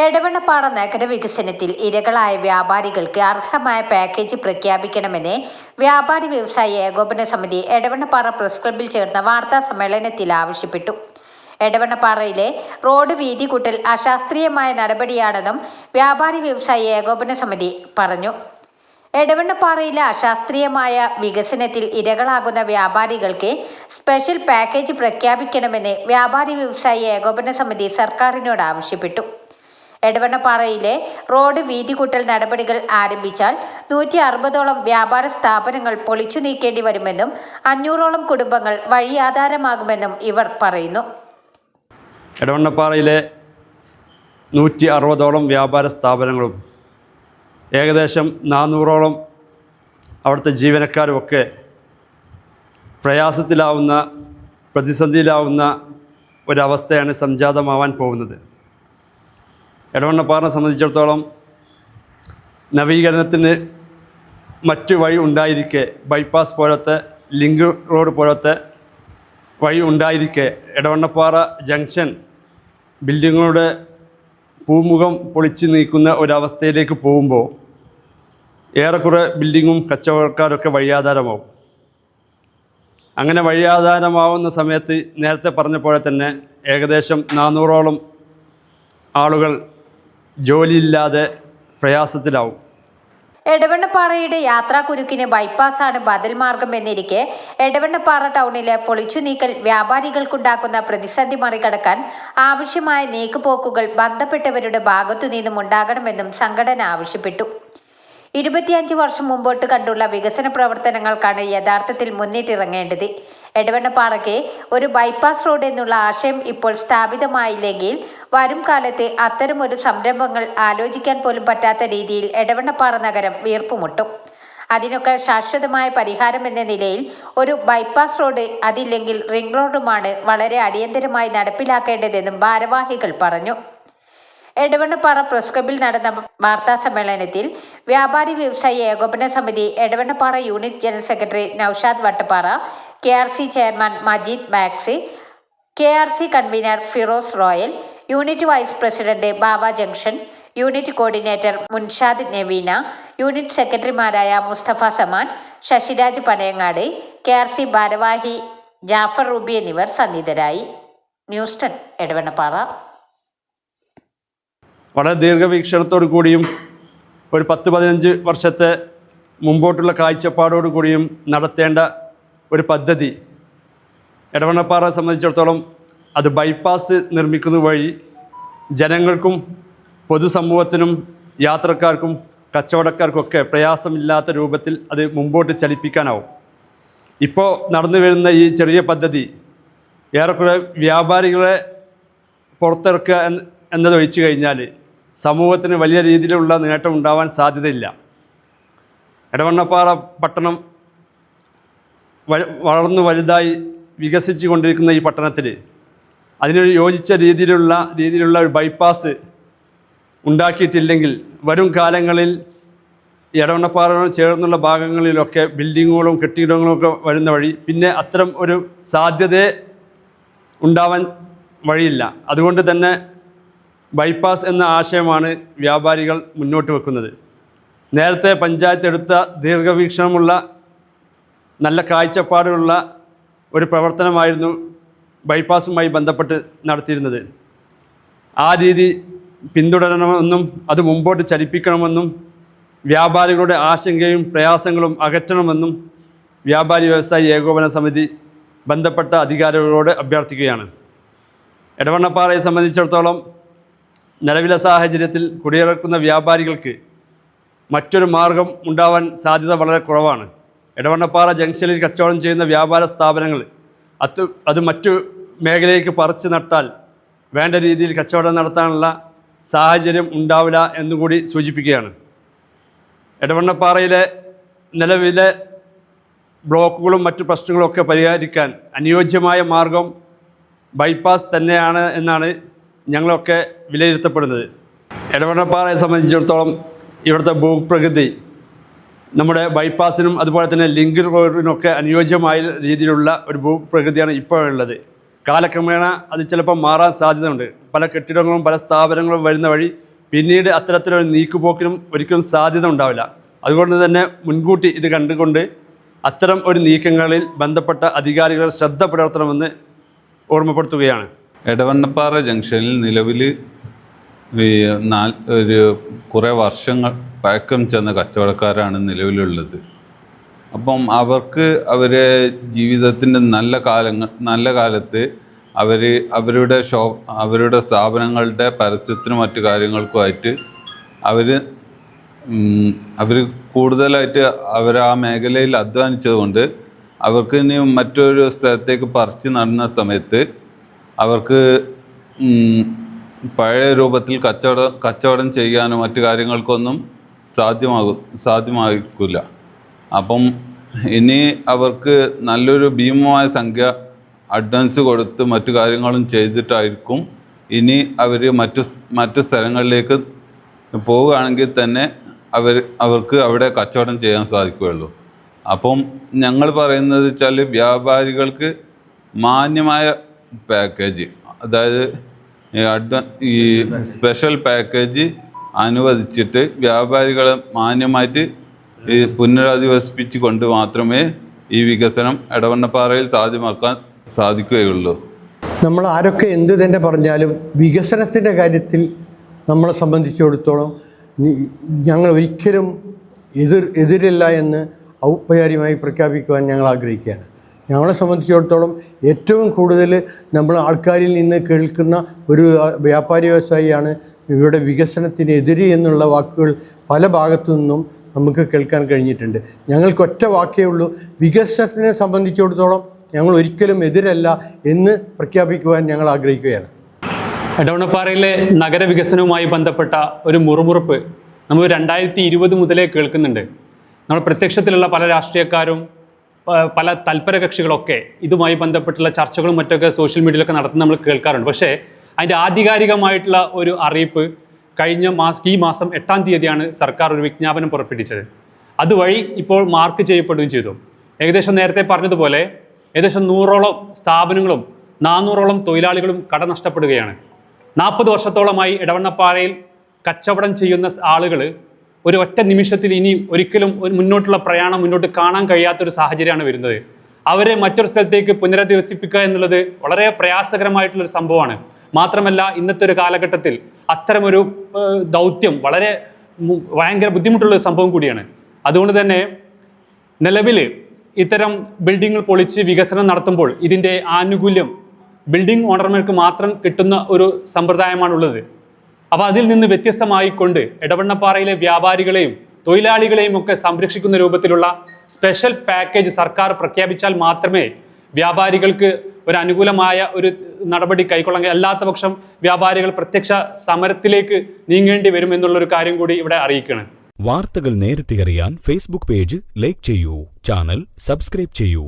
എടവണ്ണപ്പാറ നഗരവികസനത്തിൽ ഇരകളായ വ്യാപാരികൾക്ക് അർഹമായ പാക്കേജ് പ്രഖ്യാപിക്കണമെന്ന് വ്യാപാരി വ്യവസായ ഏകോപന സമിതി എടവണ്ണപ്പാറ പ്രസ് ക്ലബ്ബിൽ ചേർന്ന വാർത്താ സമ്മേളനത്തിൽ ആവശ്യപ്പെട്ടു. എടവണ്ണപ്പാറയിലെ റോഡ് വീതി കൂട്ടൽ അശാസ്ത്രീയമായ നടപടിയാണെന്നും വ്യാപാരി വ്യവസായ ഏകോപന സമിതി പറഞ്ഞു. എടവണ്ണപ്പാറയിലെ അശാസ്ത്രീയമായ വികസനത്തിൽ ഇരകളാകുന്ന വ്യാപാരികൾക്ക് സ്പെഷ്യൽ പാക്കേജ് പ്രഖ്യാപിക്കണമെന്ന് വ്യാപാരി വ്യവസായി ഏകോപന സമിതി സർക്കാരിനോട് ആവശ്യപ്പെട്ടു. എടവണ്ണപ്പാറയിലെ റോഡ് വീതികൂട്ടൽ നടപടികൾ ആരംഭിച്ചാൽ നൂറ്റി അറുപതോളം വ്യാപാര സ്ഥാപനങ്ങൾ പൊളിച്ചു നീക്കേണ്ടി വരുമെന്നും അഞ്ഞൂറോളം കുടുംബങ്ങൾ വഴിയാധാരമാകുമെന്നും ഇവർ പറയുന്നു. എടവണ്ണപ്പാറയിലെ നൂറ്റി അറുപതോളം വ്യാപാര സ്ഥാപനങ്ങളും ഏകദേശം നാനൂറോളം അവിടുത്തെ ജീവനക്കാരുമൊക്കെ പ്രയാസത്തിലാവുന്ന പ്രതിസന്ധിയിലാവുന്ന ഒരവസ്ഥയാണ് സംജാതമാവാൻ പോകുന്നത്. എടവണ്ണപ്പാറിനെ സംബന്ധിച്ചിടത്തോളം നവീകരണത്തിന് മറ്റു വഴി ഉണ്ടായിരിക്കെ ബൈപ്പാസ് പോലത്തെ ലിങ്ക് റോഡ് പോലത്തെ വഴി ഉണ്ടായിരിക്കെ എടവണ്ണപ്പാറ ജംഗ്ഷൻ ബിൽഡിങ്ങുകളുടെ പൂമുഖം പൊളിച്ചു നീക്കുന്ന ഒരവസ്ഥയിലേക്ക് പോകുമ്പോൾ ഏറെക്കുറെ ബിൽഡിങ്ങും കച്ചവടക്കാരൊക്കെ വഴിയാധാരമാവും. അങ്ങനെ വഴിയാധാരമാവുന്ന സമയത്ത് നേരത്തെ പറഞ്ഞ പോലെ തന്നെ ഏകദേശം നാനൂറോളം ആളുകൾ ജോലിയില്ലാതെ പ്രയാസത്തിലാവും. എടവണ്ണപ്പാറയുടെ യാത്രാക്കുരുക്കിന് ബൈപ്പാസാണ് ബദൽ മാർഗം എന്നിരിക്കെ എടവണ്ണപ്പാറ ടൗണിലെ പൊളിച്ചു നീക്കൽ വ്യാപാരികൾക്കുണ്ടാക്കുന്ന പ്രതിസന്ധി മറികടക്കാൻ ആവശ്യമായ നീക്കുപോക്കുകൾ ബന്ധപ്പെട്ടവരുടെ ഭാഗത്തുനിന്നും ഉണ്ടാകണമെന്നും സംഘടന ആവശ്യപ്പെട്ടു. ഇരുപത്തിയഞ്ച് വർഷം മുമ്പോട്ട് കണ്ടുള്ള വികസന പ്രവർത്തനങ്ങൾക്കാണ് യഥാർത്ഥത്തിൽ മുന്നിട്ടിറങ്ങേണ്ടത്. എടവണ്ണപ്പാറയ്ക്ക് ഒരു ബൈപ്പാസ് റോഡ് എന്നുള്ള ആശയം ഇപ്പോൾ സ്ഥാപിതമായില്ലെങ്കിൽ വരും കാലത്ത് അത്തരമൊരു സംരംഭങ്ങൾ ആലോചിക്കാൻ പോലും പറ്റാത്ത രീതിയിൽ എടവണ്ണപ്പാറ നഗരം വീർപ്പുമുട്ടും. അതിനൊക്കെ ശാശ്വതമായ പരിഹാരം എന്ന നിലയിൽ ഒരു ബൈപ്പാസ് റോഡ് അതില്ലെങ്കിൽ റിംഗ് റോഡുമാണ് വളരെ അടിയന്തരമായി നടപ്പിലാക്കേണ്ടതെന്നും ഭാരവാഹികൾ പറഞ്ഞു. എടവണ്ണപ്പാറ പ്രസ് ക്ലബിൽ നടന്ന വാർത്താ സമ്മേളനത്തിൽ വ്യാപാരി വ്യവസായി ഏകോപന സമിതി Edavannappara unit general secretary Noushad Vattappara K R C chairman Majeed Maxi K R C convener Firoz Royal unit vice president Baba junction unit coordinator Munshad Naveena unit സെക്രട്ടറിമാരായ Musthafa Saman Sasiraj Panayangad K R C ഭാരവാഹി Jafar Ruby എന്നിവർ സന്നിധരായി ന്യൂസ്റ്റൺ എടവണ്ണപ്പാറ. വളരെ ദീർഘവീക്ഷണത്തോടു കൂടിയും ഒരു പത്ത് പതിനഞ്ച് വർഷത്തെ മുമ്പോട്ടുള്ള കാഴ്ചപ്പാടോടു കൂടിയും നടത്തേണ്ട ഒരു പദ്ധതി. എടവണ്ണപ്പാറ സംബന്ധിച്ചിടത്തോളം അത് ബൈപ്പാസ് നിർമ്മിക്കുന്ന വഴി ജനങ്ങൾക്കും പൊതുസമൂഹത്തിനും യാത്രക്കാർക്കും കച്ചവടക്കാർക്കൊക്കെ പ്രയാസമില്ലാത്ത രൂപത്തിൽ അത് മുമ്പോട്ട് ചലിപ്പിക്കാനാവും. ഇപ്പോൾ നടന്നു വരുന്ന ഈ ചെറിയ പദ്ധതി ഏറെക്കുറെ വ്യാപാരികളെ പുറത്തിറക്കുക എന്ന് എന്നത് ഒഴിച്ചു കഴിഞ്ഞാൽ സമൂഹത്തിന് വലിയ രീതിയിലുള്ള നേട്ടം ഉണ്ടാവാൻ സാധ്യതയില്ല. എടവണ്ണപ്പാറ പട്ടണം വളർന്നു വലുതായി വികസിച്ചു കൊണ്ടിരിക്കുന്ന ഈ പട്ടണത്തിൽ അതിനൊരു യോജിച്ച രീതിയിലുള്ള രീതിയിലുള്ള ഒരു ബൈപ്പാസ് ഉണ്ടാക്കിയിട്ടില്ലെങ്കിൽ വരും കാലങ്ങളിൽ എടവണ്ണപ്പാറയോട് ചേർന്നുള്ള ഭാഗങ്ങളിലൊക്കെ ബിൽഡിങ്ങുകളും കെട്ടിടങ്ങളും ഒക്കെ വരുന്ന വഴി പിന്നെ അത്തരം ഒരു സാധ്യതയെ ഉണ്ടാവാൻ വഴിയില്ല. അതുകൊണ്ട് തന്നെ ബൈപ്പാസ് എന്ന ആശയമാണ് വ്യാപാരികൾ മുന്നോട്ട് വെക്കുന്നത്. നേരത്തെ പഞ്ചായത്ത് എടുത്ത ദീർഘവീക്ഷണമുള്ള നല്ല കാഴ്ചപ്പാടുള്ള ഒരു പ്രവർത്തനമായിരുന്നു ബൈപ്പാസുമായി ബന്ധപ്പെട്ട് നടത്തിയിരുന്നത്. ആ രീതി പിന്തുടരണമെന്നും അത് മുമ്പോട്ട് ചലിപ്പിക്കണമെന്നും വ്യാപാരികളുടെ ആശങ്കയും പ്രയാസങ്ങളും അകറ്റണമെന്നും വ്യാപാരി വ്യവസായി ഏകോപന സമിതി ബന്ധപ്പെട്ട അധികാരികളോട് അഭ്യർത്ഥിക്കുകയാണ്. എടവണ്ണപ്പാറയെ സംബന്ധിച്ചിടത്തോളം നിലവിലെ സാഹചര്യത്തിൽ കുടിയിറക്കുന്ന വ്യാപാരികൾക്ക് മറ്റൊരു മാർഗം ഉണ്ടാവാൻ സാധ്യത വളരെ കുറവാണ്. ഇടവണ്ണപ്പാറ ജംഗ്ഷനിൽ കച്ചവടം ചെയ്യുന്ന വ്യാപാര സ്ഥാപനങ്ങൾ അത് അത് മറ്റു മേഖലയിലേക്ക് പറിച്ചു നട്ടാൽ വേണ്ട രീതിയിൽ കച്ചവടം നടത്താനുള്ള സാഹചര്യം ഉണ്ടാവില്ല എന്നുകൂടി സൂചിപ്പിക്കുകയാണ്. ഇടവണ്ണപ്പാറയിലെ നിലവിലെ ബ്ലോക്കുകളും മറ്റു പ്രശ്നങ്ങളൊക്കെ പരിഹരിക്കാൻ അനുയോജ്യമായ മാർഗം ബൈപ്പാസ് തന്നെയാണ് എന്നാണ് ഞങ്ങളൊക്കെ വിലയിരുത്തപ്പെടുന്നത്. എടവണ്ണപ്പാറയെ സംബന്ധിച്ചിടത്തോളം ഇവിടുത്തെ ഭൂപ്രകൃതി നമ്മുടെ ബൈപ്പാസിനും അതുപോലെ തന്നെ ലിങ്ക് റോഡിനൊക്കെ അനുയോജ്യമായ രീതിയിലുള്ള ഒരു ഭൂപ്രകൃതിയാണ് ഇപ്പോഴുള്ളത്. കാലക്രമേണ അത് ചിലപ്പോൾ മാറാൻ സാധ്യതയുണ്ട്. പല കെട്ടിടങ്ങളും പല സ്ഥാപനങ്ങളും വരുന്ന വഴി പിന്നീട് അത്തരത്തിലൊരു നീക്കുപോക്കിനും ഒരിക്കലും സാധ്യത ഉണ്ടാവില്ല. അതുകൊണ്ട് തന്നെ മുൻകൂട്ടി ഇത് കണ്ടുകൊണ്ട് അത്തരം ഒരു നീക്കങ്ങളിൽ ബന്ധപ്പെട്ട അധികാരികൾ ശ്രദ്ധ പുലർത്തണമെന്ന് ഓർമ്മപ്പെടുത്തുകയാണ്. എടവണ്ണപ്പാറ ജംഗ്ഷനിൽ നിലവിൽ നാല് ഒരു കുറേ വർഷങ്ങൾ പഴക്കം ചെന്ന കച്ചവടക്കാരാണ് നിലവിലുള്ളത്. അപ്പം അവർക്ക് അവരെ ജീവിതത്തിന്റെ നല്ല കാലങ്ങൾ നല്ല കാലത്ത് അവർ അവരുടെ ഷോ അവരുടെ സ്ഥാപനങ്ങളുടെ പരസ്യത്തിനും മറ്റു കാര്യങ്ങൾക്കുമായിട്ട് അവർ അവർ കൂടുതലായിട്ട് അവർ ആ മേഖലയിൽ അധ്വാനിച്ചതുകൊണ്ട് അവർക്ക് ഇനി മറ്റൊരു സ്ഥലത്തേക്ക് പറിച്ച് നടന്ന സമയത്ത് അവർക്ക് പഴയ രൂപത്തിൽ കച്ചവടം കച്ചവടം ചെയ്യാനോ മറ്റു കാര്യങ്ങൾക്കൊന്നും സാധ്യമാകും സാധ്യമാകില്ല അപ്പം ഇനി അവർക്ക് നല്ലൊരു ഭീമമായ സംഖ്യ അഡ്വാൻസ് കൊടുത്ത് മറ്റു കാര്യങ്ങളും ചെയ്തിട്ടായിരിക്കും ഇനി അവർ മറ്റു മറ്റു സ്ഥലങ്ങളിലേക്ക് പോവുകയാണെങ്കിൽ തന്നെ അവർ അവർക്ക് അവിടെ കച്ചവടം ചെയ്യാൻ സാധിക്കുകയുള്ളൂ. അപ്പം ഞങ്ങൾ പറയുന്നത് വെച്ചാൽ വ്യാപാരികൾക്ക് മാന്യമായ പാക്കേജ്. അതായത് ഈ ഈ സ്പെഷ്യൽ പാക്കേജ് അനുവദിച്ചിട്ട് വ്യാപാരികളെ മാന്യമായിട്ട് ഈ പുനരധിവസിപ്പിച്ച് കൊണ്ട് മാത്രമേ ഈ വികസനം എടവണ്ണപ്പാറയിൽ സാധ്യമാക്കാൻ സാധിക്കുകയുള്ളൂ. നമ്മൾ ആരൊക്കെ എന്ത് തന്നെ പറഞ്ഞാലും വികസനത്തിന്റെ കാര്യത്തിൽ നമ്മളെ സംബന്ധിച്ചിടത്തോളം ഞങ്ങൾ ഒരിക്കലും എതിർ എതിരില്ല എന്ന് ഔപചാരികമായി പ്രഖ്യാപിക്കുവാൻ ഞങ്ങൾ ആഗ്രഹിക്കുകയാണ്. ഞങ്ങളെ സംബന്ധിച്ചിടത്തോളം ഏറ്റവും കൂടുതൽ നമ്മൾ ആൾക്കാരിൽ നിന്ന് കേൾക്കുന്ന ഒരു വ്യാപാരി വ്യവസായിയാണ് ഇവിടെ വികസനത്തിനെതിരെ എന്നുള്ള വാക്കുകൾ പല ഭാഗത്തു നിന്നും നമുക്ക് കേൾക്കാൻ കഴിഞ്ഞിട്ടുണ്ട്. ഞങ്ങൾക്ക് ഒറ്റ വാക്കേ ഉള്ളൂ. വികസനത്തിനെ സംബന്ധിച്ചിടത്തോളം ഞങ്ങൾ ഒരിക്കലും എതിരല്ല എന്ന് പ്രഖ്യാപിക്കുവാൻ ഞങ്ങൾ ആഗ്രഹിക്കുകയാണ്. എടവണ്ണപ്പാറയിലെ നഗരവികസനവുമായി ബന്ധപ്പെട്ട ഒരു മുറുമുറുപ്പ് നമ്മൾ രണ്ടായിരത്തി ഇരുപത് മുതലേ കേൾക്കുന്നുണ്ട്. നമ്മൾ പ്രത്യക്ഷത്തിലുള്ള പല രാഷ്ട്രീയക്കാരും പല തൽപര കക്ഷികളൊക്കെ ഇതുമായി ബന്ധപ്പെട്ടുള്ള ചർച്ചകളും മറ്റൊക്കെ സോഷ്യൽ മീഡിയയിലൊക്കെ നടത്തുന്ന നമ്മൾ കേൾക്കാറുണ്ട്. പക്ഷേ അതിന്റെ ആധികാരികമായിട്ടുള്ള ഒരു അറിയിപ്പ് കഴിഞ്ഞ മാസം ഈ മാസം എട്ടാം തീയതിയാണ് സർക്കാർ ഒരു വിജ്ഞാപനം പുറപ്പെടുവിച്ചത്. അതുവഴി ഇപ്പോൾ മാർക്ക് ചെയ്യപ്പെടുകയും ചെയ്തു. ഏകദേശം നേരത്തെ പറഞ്ഞതുപോലെ ഏകദേശം നൂറോളം സ്ഥാപനങ്ങളും നാനൂറോളം തൊഴിലാളികളും കട നഷ്ടപ്പെടുകയാണ്. നാൽപ്പത് വർഷത്തോളമായി ഇടവണ്ണപ്പാറയിൽ കച്ചവടം ചെയ്യുന്ന ആളുകൾ ഒരു ഒറ്റ നിമിഷത്തിൽ ഇനി ഒരിക്കലും ഒരു മുന്നോട്ടുള്ള പ്രയാണം മുന്നോട്ട് കാണാൻ കഴിയാത്തൊരു സാഹചര്യമാണ് വരുന്നത്. അവരെ മറ്റൊരു സ്ഥലത്തേക്ക് പുനരധിവസിപ്പിക്കുക എന്നുള്ളത് വളരെ പ്രയാസകരമായിട്ടുള്ളൊരു സംഭവമാണ്. മാത്രമല്ല ഇന്നത്തെ ഒരു കാലഘട്ടത്തിൽ അത്തരമൊരു ദൗത്യം വളരെ ഭയങ്കര ബുദ്ധിമുട്ടുള്ള ഒരു സംഭവം കൂടിയാണ്. അതുകൊണ്ട് തന്നെ നിലവിൽ ഇത്തരം ബിൽഡിങ്ങുകൾ പൊളിച്ച് വികസനം നടത്തുമ്പോൾ ഇതിന്റെ ആനുകൂല്യം ബിൽഡിംഗ് ഓണർമാർക്ക് മാത്രം കിട്ടുന്ന ഒരു സമ്പ്രദായമാണുള്ളത്. അപ്പോൾ അതിൽ നിന്ന് വ്യത്യസ്തമായിക്കൊണ്ട് ഇടവണ്ണപ്പാറയിലെ വ്യാപാരികളെയും തൊഴിലാളികളെയും ഒക്കെ സംരക്ഷിക്കുന്ന രൂപത്തിലുള്ള സ്പെഷ്യൽ പാക്കേജ് സർക്കാർ പ്രഖ്യാപിച്ചാൽ മാത്രമേ വ്യാപാരികൾക്ക് ഒരു അനുകൂലമായ ഒരു നടപടി കൈക്കൊള്ളാൻ. അല്ലാത്ത പക്ഷം വ്യാപാരികൾ പ്രത്യക്ഷ സമരത്തിലേക്ക് നീങ്ങേണ്ടി വരും എന്നുള്ളൊരു കാര്യം കൂടി ഇവിടെ അറിയിക്കണം വാർത്തകൾ നേരത്തെ അറിയാൻ ഫേസ്ബുക്ക് പേജ് ലൈക്ക് ചെയ്യൂ. ചാനൽ സബ്സ്ക്രൈബ് ചെയ്യൂ.